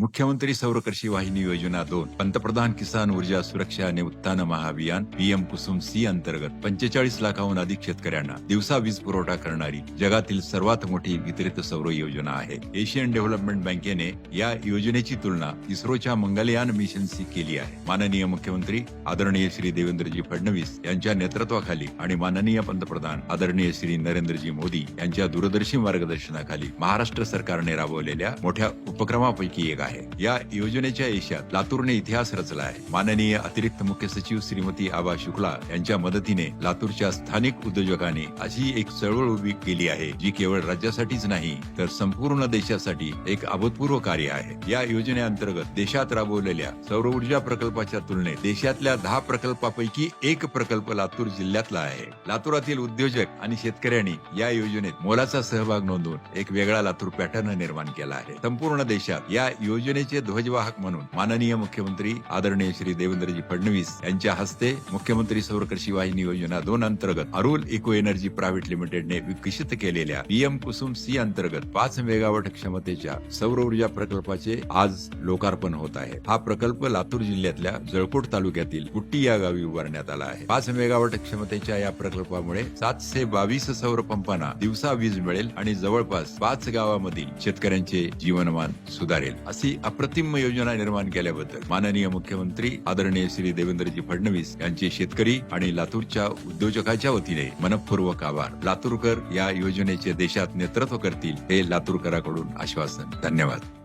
मुख्यमंत्री सौरकृषी वाहिनी योजना दोन पंतप्रधान किसान ऊर्जा सुरक्षा आणि उत्थान महाअभियान पीएम कुसुम सी अंतर्गत पंचेचाळीस लाखाहून अधिक शेतकऱ्यांना दिवसा वीज पुरवठा करणारी जगातील सर्वात मोठी वितरित सौर योजना आहे. एशियन डेव्हलपमेंट बँकेने या योजनेची तुलना इस्रोच्या मंगलयान मिशनशी केली आहे. माननीय मुख्यमंत्री आदरणीय श्री देवेंद्रजी फडणवीस यांच्या नेतृत्वाखाली आणि माननीय पंतप्रधान आदरणीय श्री नरेंद्रजी मोदी यांच्या दूरदर्शी मार्गदर्शनाखाली महाराष्ट्र सरकारने राबवलेल्या मोठ्या उपक्रमापैकी एक आहे. आहे. या योजनेच्या यशात लातूरने इतिहास रचला आहे माननीय अतिरिक्त मुख्य सचिव श्रीमती आबा शुक्ला यांच्या मदतीने लातूरच्या स्थानिक उद्योजकांनी अशी एक चळवळ उभी केली आहे जी केवळ राज्यासाठीच नाही तर संपूर्ण देशासाठी एक अभूतपूर्व कार्य आहे. या योजनेअंतर्गत देशात राबवलेल्या सौर ऊर्जा प्रकल्पाच्या तुलनेत देशातल्या दहा प्रकल्पापैकी एक प्रकल्प लातूर जिल्ह्यातला आहे. लातूरातील उद्योजक आणि शेतकऱ्यांनी या योजनेत मोलाचा सहभाग नोंदवून एक वेगळा लातूर पॅटर्न निर्माण केला आहे. संपूर्ण देशात या योजनेचे ध्वजवाहक म्हणून माननीय मुख्यमंत्री आदरणीय श्री देवेंद्रजी फडणवीस यांच्या हस्ते मुख्यमंत्री सौर कृषी वाहिनी योजना दोन अंतर्गत अरुल इको एनर्जी प्रायव्हेट लिमिटेडने विकसित केलेल्या पीएम कुसुम सी अंतर्गत पाच मेगावॉट क्षमतेच्या सौर ऊर्जा प्रकल्पाचे आज लोकार्पण होत आहे. हा प्रकल्प लातूर जिल्ह्यातल्या जळकोट तालुक्यातील कुट्टी या गावी उभारण्यात आला आहे. पाच मेगावॉट क्षमतेच्या या प्रकल्पामुळे सातशे बावीस सौर पंपांना दिवसा वीज मिळेल आणि जवळपास पाच गावामधील शेतकऱ्यांचे जीवनमान सुधारेल. अशी अप्रतिम योजना निर्माण केल्याबद्दल माननीय मुख्यमंत्री आदरणीय श्री देवेंद्रजी फडणवीस यांचे शेतकरी आणि लातूरच्या उद्योजकाच्या वतीने मनपूर्वक आभार. लातूरकर या योजनेचे देशात नेतृत्व करतील हे लातूरकराकडून आश्वासन. धन्यवाद.